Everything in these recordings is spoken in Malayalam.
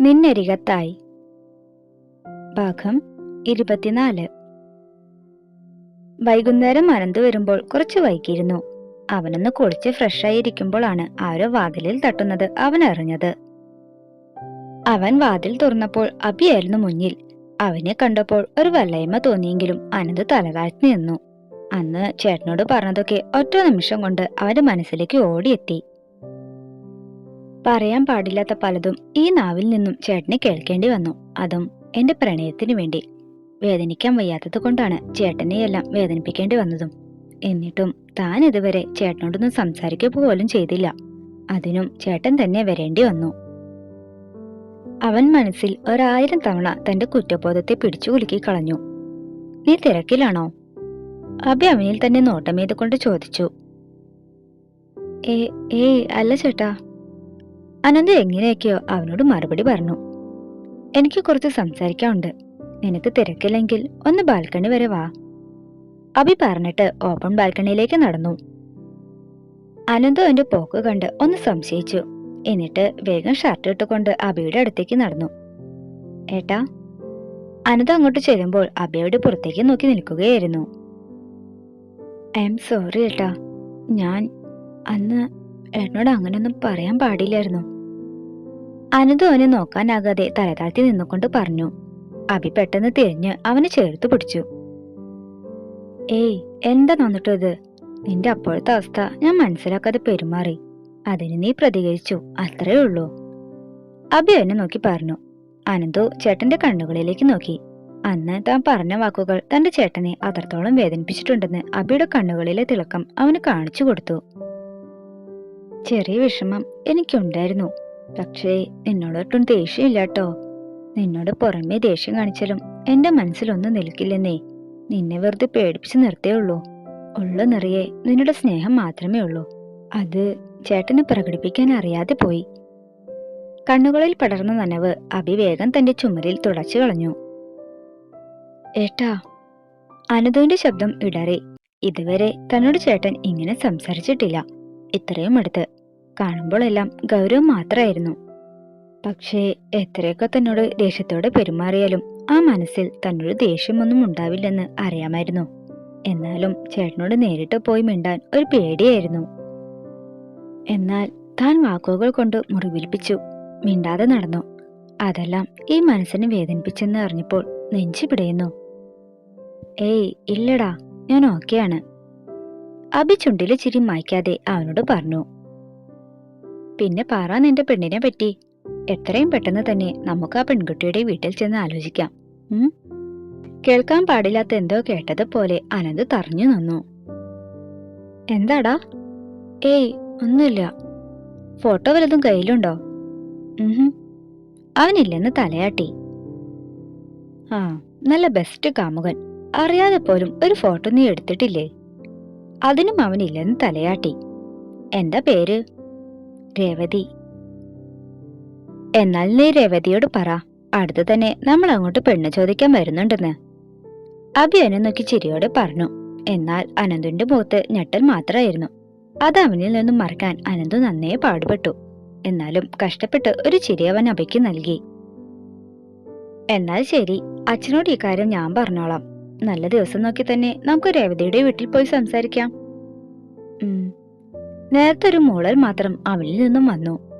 നിന്നരികത്തായി. ഭാഗം ഇരുപത്തിനാല്. വൈകുന്നേരം അനന്ത് വരുമ്പോൾ കുറച്ച് വൈകിയിരുന്നു. അവനൊന്ന് കുളിച്ച് ഫ്രഷായി ഇരിക്കുമ്പോഴാണ് ആരോ വാതിലിൽ തട്ടുന്നത് അവൻ അറിഞ്ഞത് അവൻ വാതിൽ തുറന്നപ്പോൾ അബിയായിരുന്നു മുന്നിൽ. അവനെ കണ്ടപ്പോൾ ഒരു വല്ലയ്മ തോന്നിയെങ്കിലും അനന്ത് തലതാഴ്ത്തി നിന്നു. അന്ന് ചേട്ടനോട് പറഞ്ഞതൊക്കെ ഒറ്റ നിമിഷം കൊണ്ട് അവന്റെ മനസ്സിലേക്ക് ഓടിയെത്തി. പറയാൻ പാടില്ലാത്ത പലതും ഈ നാവിൽ നിന്നും ചേട്ടന് കേൾക്കേണ്ടി വന്നു. അതും എന്റെ പ്രണയത്തിനു വേണ്ടി. വേദനിക്കാൻ വയ്യാത്തത് കൊണ്ടാണ് ചേട്ടനെ എല്ലാം വേദനിപ്പിക്കേണ്ടി വന്നതും. എന്നിട്ടും താൻ ഇതുവരെ ചേട്ടനോടൊന്നും സംസാരിക്കുക പോലും ചെയ്തില്ല. അതിനും ചേട്ടൻ തന്നെ വരേണ്ടി വന്നു. അവൻ മനസ്സിൽ ഒരായിരം തവണ തന്റെ കുറ്റബോധത്തെ പിടിച്ചു കുലുക്കി കളഞ്ഞു. നീ തിരക്കിലാണോ? അബി അവനിൽ തന്നെ നോട്ടമേതുകൊണ്ട് ചോദിച്ചു. ഏ ഏയ് അല്ല ചേട്ടാ. അനന്ത് എങ്ങനെയൊക്കെയോ അവനോട് മറുപടി പറഞ്ഞു. എനിക്ക് കുറച്ച് സംസാരിക്കാനുണ്ട്. നിനക്ക് തിരക്കില്ലെങ്കിൽ ഒന്ന് ബാൽക്കണി വരെ വാ. അബി പറഞ്ഞിട്ട് ഓപ്പൺ ബാൽക്കണിയിലേക്ക് നടന്നു. അനന്തു അവന്റെ പോക്ക് കണ്ട് ഒന്ന് സംശയിച്ചു. എന്നിട്ട് വേഗം ഷർട്ട് ഇട്ടുകൊണ്ട് അബിയുടെ അടുത്തേക്ക് നടന്നു. ഏട്ടാ. അനന്ത് അങ്ങോട്ട് ചെല്ലുമ്പോൾ അബിയുടെ പുറത്തേക്ക് നോക്കി നിൽക്കുകയായിരുന്നു. ഐ എം സോറി ഏട്ടാ. ഞാൻ അന്ന് എന്നോട് അങ്ങനെയൊന്നും പറയാൻ പാടില്ലായിരുന്നു. അനന്തു അവനെ നോക്കാനാകാതെ തലതാഴ്ത്തി നിന്നുകൊണ്ട് പറഞ്ഞു. അബി പെട്ടെന്ന് തിരിഞ്ഞ് അവനെ ചേർത്ത് പിടിച്ചു. ഏയ് എന്താ നന്നിട്ടു ഇത് നിന്റെ അപ്പോഴത്തെ അവസ്ഥ ഞാൻ മനസ്സിലാക്കാതെ പെരുമാറി. അതിന് നീ പ്രതികരിച്ചു അത്രേ ഉള്ളൂ. അബി അവനെ നോക്കി പറഞ്ഞു. അനന്തു ചേട്ടന്റെ കണ്ണുകളിലേക്ക് നോക്കി. അന്ന് താൻ പറഞ്ഞ വാക്കുകൾ തന്റെ ചേട്ടനെ അത്രത്തോളം വേദനിപ്പിച്ചിട്ടുണ്ടെന്ന് അബിയുടെ കണ്ണുകളിലെ തിളക്കം അവന് കാണിച്ചു കൊടുത്തു. ചെറിയ വിഷമം എനിക്കുണ്ടായിരുന്നു. പക്ഷേ നിന്നോടൊട്ടും ദേഷ്യമില്ല കേട്ടോ നിന്നോട് പുറമേ ദേഷ്യം കാണിച്ചാലും എന്റെ മനസ്സിലൊന്നും നിൽക്കില്ലെന്നേ. നിന്നെ വെറുതെ പേടിപ്പിച്ച് നിർത്തേ ഉള്ളൂ. ഉള്ള നിറയെ നിന്നോട് സ്നേഹം മാത്രമേ ഉള്ളൂ. അത് ചേട്ടന് പ്രകടിപ്പിക്കാൻ അറിയാതെ പോയി. കണ്ണുകളിൽ പടർന്ന നനവ് അഭിവേഗം തന്റെ ചുമരിൽ തുടച്ചു കളഞ്ഞു. ഏട്ടാ അനതുവിന്റെ ശബ്ദം ഇടറി. ഇതുവരെ തന്നോട് ചേട്ടൻ ഇങ്ങനെ സംസാരിച്ചിട്ടില്ല. ഇത്രയും അടുത്ത് കാണുമ്പോഴെല്ലാം ഗൗരവം മാത്രമായിരുന്നു. പക്ഷേ എത്രയൊക്കെ തന്നോട് ദേഷ്യത്തോടെ പെരുമാറിയാലും ആ മനസ്സിൽ തന്നോട് ദേഷ്യമൊന്നും ഉണ്ടാവില്ലെന്ന് അറിയാമായിരുന്നു. എന്നാലും ചേട്ടനോട് നേരിട്ട് പോയി മിണ്ടാൻ ഒരു പേടിയായിരുന്നു. എന്നാൽ താൻ വാക്കുകൾ കൊണ്ട് മുറിവിൽപ്പിച്ചു മിണ്ടാതെ നടന്നു. അതെല്ലാം ഈ മനസ്സിനെ വേദനിപ്പിച്ചെന്ന് അറിഞ്ഞപ്പോൾ നെഞ്ചു പിടയുന്നു. ഏയ് ഇല്ലടാ ഞാൻ ഓക്കെയാണ്. അബി ചുണ്ടിലെ ചിരി മായ്ക്കാതെ അവനോട് പറഞ്ഞു. പിന്നെ പറ നിന്റെ പെണ്ണിനെ പറ്റി. എത്രയും പെട്ടെന്ന് തന്നെ നമുക്ക് ആ പെൺകുട്ടിയുടെ വീട്ടിൽ ചെന്ന് ആലോചിക്കാം? കേൾക്കാൻ പാടില്ലാത്ത എന്തോ കേട്ടതുപോലെ അനന്ത് തറഞ്ഞു നിന്നു. എന്താടാ? ഏയ് ഒന്നുമില്ല. ഫോട്ടോ വലതും കയ്യിലുണ്ടോ. അവനില്ലെന്ന് തലയാട്ടി. ആ നല്ല ബെസ്റ്റ് കാമുകൻ. അറിയാതെ പോലും ഒരു ഫോട്ടോ നീ എടുത്തിട്ടില്ലേ? അതിനും അവനില്ലെന്ന് തലയാട്ടി. എന്താ പേര്? രേവതി. എന്നാൽ നീ രേവതിയോട് പറ. അടുത്ത് തന്നെ നമ്മൾ അങ്ങോട്ട് പെണ്ണ് ചോദിക്കാൻ വരുന്നുണ്ടെന്ന്. അഭി നോക്കി ചിരിയോടെ പറഞ്ഞു. എന്നാൽ അനന്തുവിന്റെ മുഖത്ത് ഞെട്ടൽ മാത്രമായിരുന്നു. അത് അവനിൽ നിന്നും മറക്കാൻ അനന്തു നന്നേ പാടുപെട്ടു. എന്നാലും കഷ്ടപ്പെട്ട് ഒരു ചിരി അവൻ അബിക്ക് നൽകി. എന്നാൽ ശരി അച്ഛനോട് ഈ കാര്യം ഞാൻ പറഞ്ഞോളാം. നല്ല ദിവസം നോക്കി തന്നെ നമുക്ക് രേവതിയുടെ വീട്ടിൽ പോയി സംസാരിക്കാം. ഉം. നേരത്തെ ഒരു മൂളൽ മാത്രം അവനിൽ നിന്നും വന്നു.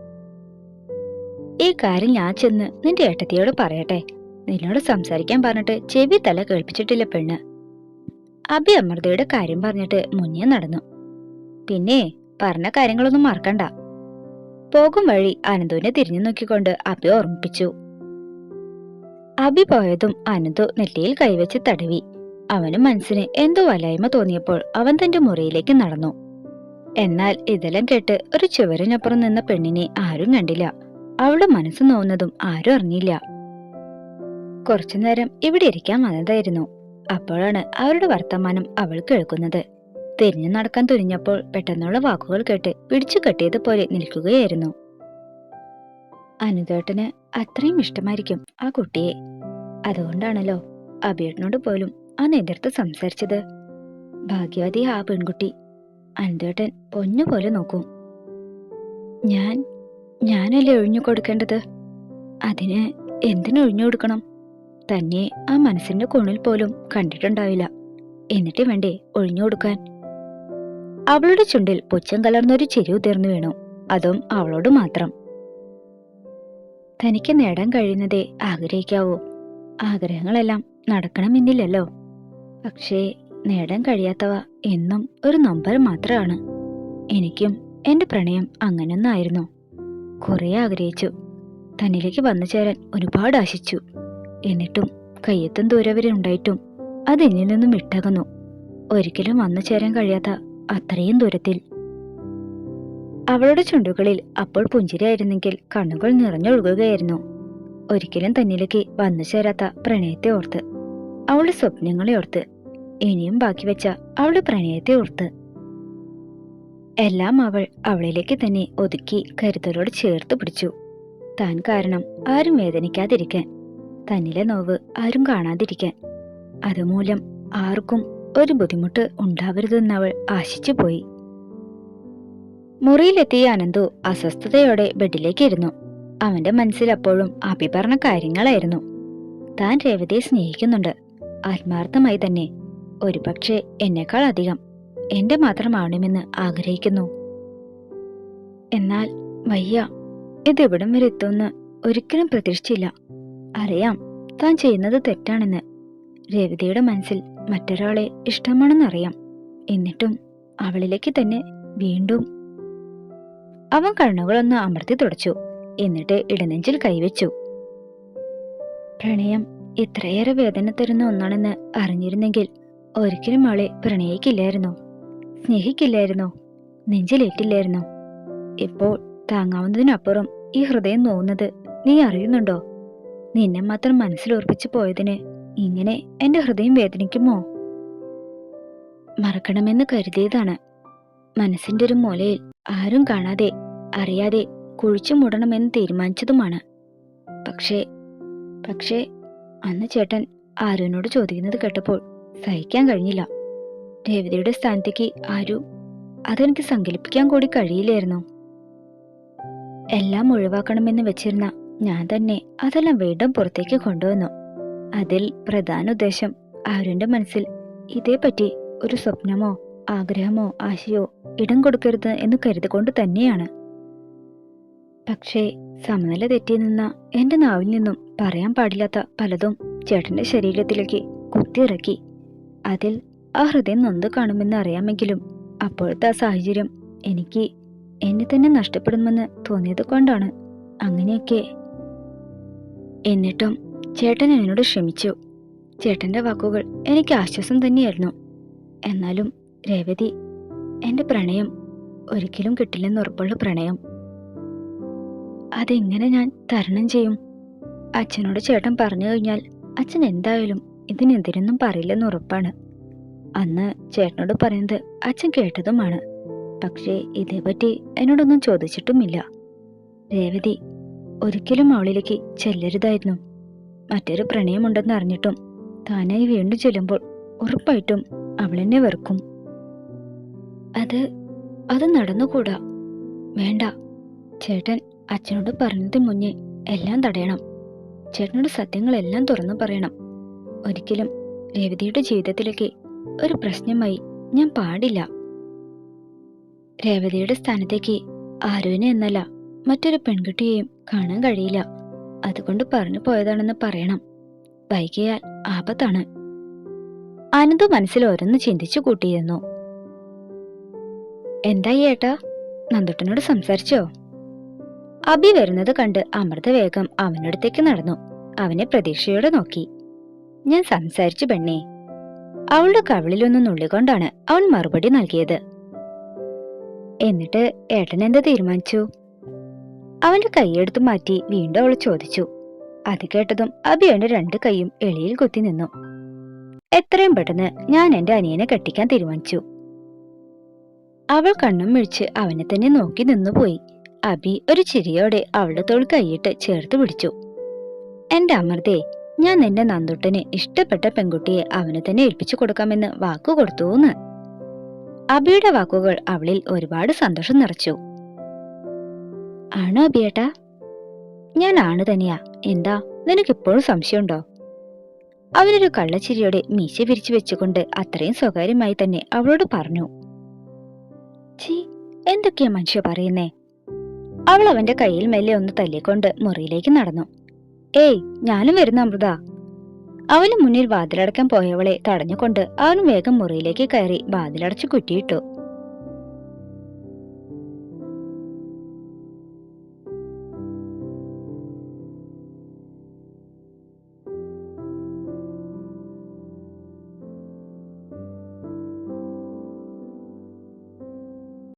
ഈ കാര്യം ഞാൻ ചെന്ന് നിന്റെ ഏട്ടത്തിയോട് പറയട്ടെ. നിന്നോട് സംസാരിക്കാൻ പറഞ്ഞിട്ട് ചെവി തല കേൾപ്പിച്ചിട്ടില്ല പെണ്ണ്. അബി അമൃതയുടെ കാര്യം പറഞ്ഞിട്ട് മുന്നേ നടന്നു. പിന്നെ പറഞ്ഞ കാര്യങ്ങളൊന്നും മറക്കണ്ട. പോകും വഴി അനന്തുവിനെ തിരിഞ്ഞു നോക്കിക്കൊണ്ട് അബി ഓർമ്മിപ്പിച്ചു. അബി പോയതും അനന്തു നെറ്റിയിൽ കൈവച്ച് തടവി. അവന് മനസ്സിന് എന്തോ വലായ്മ തോന്നിയപ്പോൾ അവൻ തന്റെ മുറിയിലേക്ക് നടന്നു. എന്നാൽ ഇതെല്ലാം കേട്ട് ഒരു ചുവരിനപ്പുറം നിന്ന പെണ്ണിനെ ആരും കണ്ടില്ല. അവളുടെ മനസ്സ് നോവുന്നതും ആരും അറിഞ്ഞില്ല. കുറച്ചുനേരം ഇവിടെ ഇരിക്കാൻ വന്നതായിരുന്നു. അപ്പോഴാണ് അവരുടെ വർത്തമാനം അവൾ കേൾക്കുന്നത്. തിരിഞ്ഞു നടക്കാൻ തുനിഞ്ഞപ്പോൾ പെട്ടെന്നുള്ള വാക്കുകൾ കേട്ട് പിടിച്ചു കെട്ടിയതുപോലെ നിൽക്കുകയായിരുന്നു. അനുദേട്ടന് അത്രയും ഇഷ്ടമായിരിക്കും ആ കുട്ടിയെ. അതുകൊണ്ടാണല്ലോ അബിയേട്ടനോട് പോലും ആ എതിർത്ത് സംസാരിച്ചത്. ഭാഗ്യവതി ആ പെൺകുട്ടി അനുദേട്ടൻ പൊന്നുപോലെ നോക്കും. ഞാൻ ഞാനല്ലേ ഒഴിഞ്ഞു കൊടുക്കേണ്ടത്? അതിന് എന്തിനൊഴിഞ്ഞു കൊടുക്കണം? തന്നെ ആ മനസ്സിന്റെ കോണിൽ പോലും കണ്ടിട്ടുണ്ടാവില്ല. എന്നിട്ട് വേണ്ടേ ഒഴിഞ്ഞു കൊടുക്കാൻ? അവളുടെ ചുണ്ടിൽ പുച്ഛം കലർന്നൊരു ചിരി ഉതിർന്നു വീണു. അതും അവളോട് മാത്രം. തനിക്ക് നേടാൻ കഴിയുന്നതേ ആഗ്രഹിക്കാവൂ. ആഗ്രഹങ്ങളെല്ലാം നടക്കണമെന്നില്ലല്ലോ. പക്ഷേ നേടാൻ കഴിയാത്തവ എന്നും ഒരു നമ്പർ മാത്രമാണ്. എനിക്കും എന്റെ പ്രണയം അങ്ങനെയൊന്നായിരുന്നു കുറേ ആഗ്രഹിച്ചു. തന്നിലേക്ക് വന്നു ചേരാൻ ഒരുപാട് ആശിച്ചു. എന്നിട്ടും കയ്യെത്തും ദൂരവരുണ്ടായിട്ടും അതെന്നിൽ നിന്നും വിട്ടകന്നു. ഒരിക്കലും വന്നു ചേരാൻ കഴിയാത്ത അത്രയും ദൂരത്തിൽ. അവളുടെ ചുണ്ടുകളിൽ അപ്പോൾ പുഞ്ചിരിയായിരുന്നെങ്കിൽ കണ്ണുകൾ നിറഞ്ഞൊഴുകുകയായിരുന്നു ഒരിക്കലും തന്നിലേക്ക് വന്നു ചേരാത്ത പ്രണയത്തെ ഓർത്ത് അവളുടെ സ്വപ്നങ്ങളെ ഓർത്ത് ഇനിയും ബാക്കി വെച്ച അവളുടെ പ്രണയത്തെ ഓർത്ത്. എല്ലാം അവൾ അവളിലേക്ക് തന്നെ ഒതുക്കി കരുതലോട് ചേർത്ത് പിടിച്ചു. താൻ കാരണം ആരും വേദനിക്കാതിരിക്കാൻ തന്നിലെ നോവ് ആരും കാണാതിരിക്കാൻ. അതുമൂലം ആർക്കും ഒരു ബുദ്ധിമുട്ട് ഉണ്ടാവരുതെന്നവൾ ആശിച്ചു പോയി. മുറിയിലെത്തിയ അനന്തു അസ്വസ്ഥതയോടെ ബെഡിലേക്ക് ഇരുന്നു. അവന്റെ മനസ്സിൽ അപ്പോഴും കാര്യങ്ങളായിരുന്നു. താൻ രേവതിയെ സ്നേഹിക്കുന്നുണ്ട്. ആത്മാർത്ഥമായി തന്നെ ഒരുപക്ഷെ എന്നെക്കാൾ അധികം എന്റെ മാത്രമാവണമെന്ന് ആഗ്രഹിക്കുന്നു. എന്നാൽ വയ്യ ഇതെവിടം വരെ എത്തുമെന്ന് ഒരിക്കലും പ്രതീക്ഷിച്ചില്ല. അറിയാം താൻ ചെയ്യുന്നത് തെറ്റാണെന്ന്. രേവതിയുടെ മനസ്സിൽ മറ്റൊരാളെ ഇഷ്ടമാണെന്നറിയാം എന്നിട്ടും അവളിലേക്ക് തന്നെ വീണ്ടും അവൻ കണ്ണുകളൊന്ന് അമർത്തി തുടച്ചു. എന്നിട്ട് ഇടനെഞ്ചിൽ കൈവച്ചു. പ്രണയം ഇത്രയേറെ വേദന തരുന്ന ഒന്നാണെന്ന് അറിഞ്ഞിരുന്നെങ്കിൽ ഒരിക്കലും അവളെ പ്രണയിക്കില്ലായിരുന്നു. സ്നേഹിക്കില്ലായിരുന്നു. നെഞ്ചിലേറ്റില്ലായിരുന്നു. ഇപ്പോൾ താങ്ങാവുന്നതിനപ്പുറം ഈ ഹൃദയം നോവുന്നത് നീ അറിയുന്നുണ്ടോ? നിന്നെ മാത്രം മനസ്സിലുറപ്പിച്ചു പോയതിന് ഇങ്ങനെ എന്റെ ഹൃദയം വേദനിക്കുമോ? മറക്കണമെന്ന് കരുതിയതാണ്. മനസ്സിന്റെ ഒരു മൂലയിൽ ആരും കാണാതെ അറിയാതെ കുഴിച്ചു മൂടണമെന്ന് തീരുമാനിച്ചതുമാണ്. പക്ഷേ പക്ഷേ അന്ന് ചേട്ടൻ ആരോനോട് ചോദിക്കുന്നത് കേട്ടപ്പോൾ സഹിക്കാൻ കഴിഞ്ഞില്ല. രേവതിയുടെ സ്ഥാനത്തേക്ക് ആരും അതെനിക്ക് സങ്കല്പിക്കാൻ കൂടി കഴിയില്ലായിരുന്നു. എല്ലാം ഒഴിവാക്കണമെന്ന് വെച്ചിരുന്ന ഞാൻ തന്നെ അതെല്ലാം വീണ്ടും പുറത്തേക്ക് കൊണ്ടുവന്നു. അതിൽ പ്രധാന ഉദ്ദേശം ആരുടെ മനസ്സിൽ ഇതേപ്പറ്റി ഒരു സ്വപ്നമോ ആഗ്രഹമോ ആശയോ ഇടം കൊടുക്കരുത് എന്ന് കരുതിക്കൊണ്ട് തന്നെയാണ്. പക്ഷേ സമനില തെറ്റി നിന്ന എന്റെ നാവിൽ നിന്നും പറയാൻ പാടില്ലാത്ത പലതും ചേട്ടന്റെ ശരീരത്തിലേക്ക് കുത്തിയിറക്കി അതിൽ ആ ഹൃദയം നൊന്ത് കാണുമെന്ന് അറിയാമെങ്കിലും അപ്പോഴത്തെ ആ സാഹചര്യം എനിക്ക് എന്നെ തന്നെ നഷ്ടപ്പെടുമെന്ന് തോന്നിയത് കൊണ്ടാണ്. അങ്ങനെയൊക്കെ. എന്നിട്ടും ചേട്ടൻ എന്നോട് ക്ഷമിച്ചു. ചേട്ടന്റെ വാക്കുകൾ എനിക്ക് ആശ്വാസം തന്നെയായിരുന്നു. എന്നാലും രേവതി എന്റെ പ്രണയം ഒരിക്കലും കിട്ടില്ലെന്ന് ഉറപ്പുള്ള പ്രണയം. അതെങ്ങനെ ഞാൻ തരണം ചെയ്യും? അച്ഛനോട് ചേട്ടൻ പറഞ്ഞു കഴിഞ്ഞാൽ അച്ഛൻ എന്തായാലും ഇതിനെതിരൊന്നും പറയില്ലെന്ന് ഉറപ്പാണ്. അന്ന് ചേട്ടനോട് പറയുന്നത് അച്ഛൻ കേട്ടതുമാണ്. പക്ഷേ ഇതേപറ്റി എന്നോടൊന്നും ചോദിച്ചിട്ടുമില്ല. രേവതി ഒരിക്കലും അവളിലേക്ക് ചെല്ലരുതായിരുന്നു. മറ്റൊരു പ്രണയമുണ്ടെന്ന് അറിഞ്ഞിട്ടും താനായി വീണ്ടും ചെല്ലുമ്പോൾ ഉറപ്പായിട്ടും അവളെന്നെ വെറുക്കും. അത് അത് നടന്നുകൂടാ? വേണ്ട. ചേട്ടൻ അച്ഛനോട് പറഞ്ഞതിന് മുന്നേ എല്ലാം തടയണം. ചേട്ടനോട് സത്യങ്ങളെല്ലാം തുറന്നു പറയണം. ഒരിക്കലും രേവതിയുടെ ജീവിതത്തിലേക്ക് ഒരു പ്രശ്നമായി ഞാൻ പാടില്ല. രേവതിയുടെ സ്ഥാനത്തേക്ക് ആരുവിനെ എന്നല്ല മറ്റൊരു പെൺകുട്ടിയെയും കാണാൻ കഴിയില്ല. അതുകൊണ്ട് പറഞ്ഞു പോയതാണെന്ന് പറയണം. വൈകിയാൽ ആപത്താണ്. അനന്തു മനസ്സിൽ ഓരോന്ന് ചിന്തിച്ചു കൂട്ടിയിരുന്നു. എന്തായി ഏട്ടാ? നന്ദുട്ടനോട് സംസാരിച്ചോ? അബി വരുന്നത് കണ്ട് അമൃത വേഗം അവനടുത്തേക്ക് നടന്നു. അവനെ പ്രതീക്ഷയോടെ നോക്കി. ഞാൻ സംസാരിച്ചു പെണ്ണേ. അവളുടെ കവിളിലൊന്ന് നുള്ളിക്കൊണ്ടാണ് അവൻ മറുപടി നൽകിയത്. എന്നിട്ട് ഏട്ടൻ എന്താ തീരുമാനിച്ചു? അവന്റെ കൈയെടുത്ത് മാറ്റി വീണ്ടും അവൾ ചോദിച്ചു. അത് കേട്ടതും അവന്റെ രണ്ട് കൈയും എളിയിൽ കുത്തി നിന്നു. എത്രയും പെട്ടെന്ന് ഞാൻ എന്റെ അനിയനെ കെട്ടിക്കാൻ തീരുമാനിച്ചു. അവൾ കണ്ണും മിഴിച്ച് അവനെ തന്നെ നോക്കി നിന്നുപോയി. അബി ഒരു ചിരിയോടെ അവളുടെ തോൾ കൈയിട്ട് ചേർത്ത് പിടിച്ചു. എന്റെ അമൃതേ ഞാൻ നിന്റെ നന്ദുട്ടന് ഇഷ്ടപ്പെട്ട പെൺകുട്ടിയെ അവന് തന്നെ ഏൽപ്പിച്ചു കൊടുക്കാമെന്ന് വാക്കു കൊടുത്തൂന്ന് അബിയുടെ വാക്കുകൾ അവളിൽ ഒരുപാട് സന്തോഷം നിറച്ചു. ആണോ അബിയേട്ടാ? ഞാൻ ആണ് തന്നെയാ എന്താ? നിനക്ക് നിനക്കിപ്പോഴും സംശയമുണ്ടോ? അവനൊരു കള്ളച്ചിരിയോടെ മീശ വിരിച്ചു വെച്ചുകൊണ്ട് അത്രയും സ്വകാര്യമായി തന്നെ അവളോട് പറഞ്ഞു. ചീ എന്തൊക്കെയാ മനുഷ്യ പറയുന്നേ? അവൾ അവന്റെ കയ്യിൽ മെല്ലെ ഒന്ന് തല്ലിക്കൊണ്ട് മുറിയിലേക്ക് നടന്നു. ഏയ് ഞാനും വരുന്ന അമൃത. അവന് മുന്നിൽ വാതിലടക്കാൻ പോയവളെ തടഞ്ഞുകൊണ്ട് അവനും വേഗം മുറിയിലേക്ക് കയറി വാതിലടച്ചു കുറ്റിയിട്ടു.